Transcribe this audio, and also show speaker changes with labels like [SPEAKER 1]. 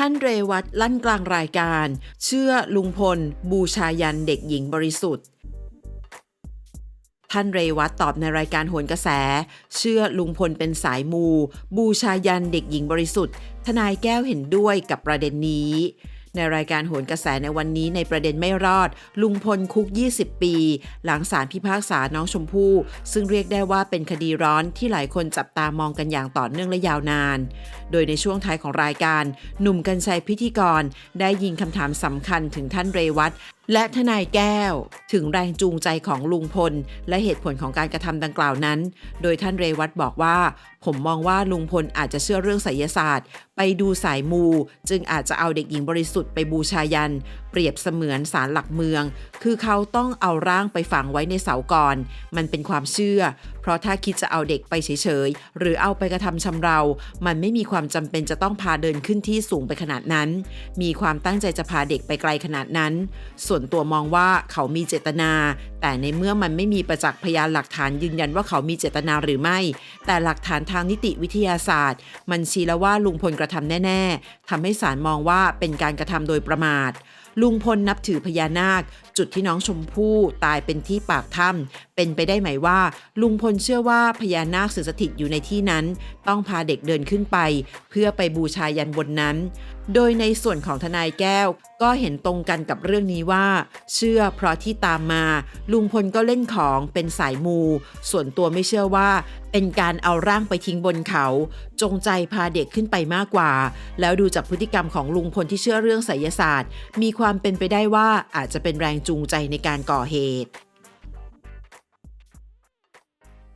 [SPEAKER 1] ท่านเรวัตลั่นกลางรายการ เชื่อลุงพล บูชายันเด็กหญิงบริสุทธิ์ ท่านเรวัตตอบในรายการโหนกระแส เชื่อลุงพลเป็นสายมู บูชายันเด็กหญิงบริสุทธิ์ ทนายแก้วเห็นด้วยกับประเด็นนี้ ในรายการโหนกระแสในวันนี้ในประเด็นไม่รอด ลุงพลคุก 20 ปี หลังศาลพิพากษาน้องชมพู่ ซึ่งเรียกได้ว่าเป็นคดีร้อนที่หลายคนจับตามองกันอย่างต่อเนื่องและยาวนาน โดยในช่วงท้ายของรายการ หนุ่มกัญชัยพิธีกร ได้ยิงคำถามสำคัญถึงท่านเรวัต และทนายแก้ว ถึงแรงจูงใจของลุงพล และเหตุผลของการกระทำดังกล่าวนั้น โดยท่านเรวัตบอกว่า ผมมองว่าลุงพลอาจจะเชื่อเรื่องไสยศาสตร์ ไปดูสายมู จึงอาจจะเอาเด็กหญิงบริสุทธิ์ไปบูชายัน เปรียบเสมือนสารหลักเมือง คือเขาต้องเอาร่างไปฝังไว้ในเสาก่อน มันเป็นความเชื่อ เพราะถ้าคิดจะเอาเด็กไปเฉยๆ หรือเอาไปกระทำชำเรา มันไม่มีความจำเป็นจะต้องพาเดินขึ้นที่สูงไปขนาดนั้น มีความตั้งใจจะพาเด็กไปไกลขนาดนั้น ส่วนตัวมองว่าเขามีเจตนา แต่ในเมื่อมันไม่มีประจักษ์พยานหลักฐานยืนยันว่าเขามีเจตนาหรือไม่ แต่หลักฐานทางนิติวิทยาศาสตร์ มันชี้แล้วว่าลุงพลกระทำแน่ ๆทำให้ศาลมองว่าเป็นการกระทำโดยประมาทลุงพลนับถือพญานาค จุดที่น้องชมพู่ตายเป็นที่ปากถ้ำเป็นไปได้ไหมว่า ลุงพลเชื่อว่าพญานาคสิงสถิตอยู่ในที่นั้น ต้องพาเด็กเดินขึ้นไป เพื่อไปบูชายันบนนั้น โดยในส่วนของทนายแก้ว ก็เห็นตรงกันกับเรื่องนี้ว่า เชื่อเพราะที่ตามมา ลุงพลก็เล่นของเป็นสายมู ส่วนตัวไม่เชื่อว่า เป็นการเอาร่างไปทิ้งบนเขา จงใจพาเด็กขึ้นไปมากกว่า แล้วดูจากพฤติกรรมของลุงพลที่เชื่อเรื่องไสยศาสตร์ มีความเป็นไปได้ว่าอาจจะเป็นแรงจูงใจในการก่อเหตุ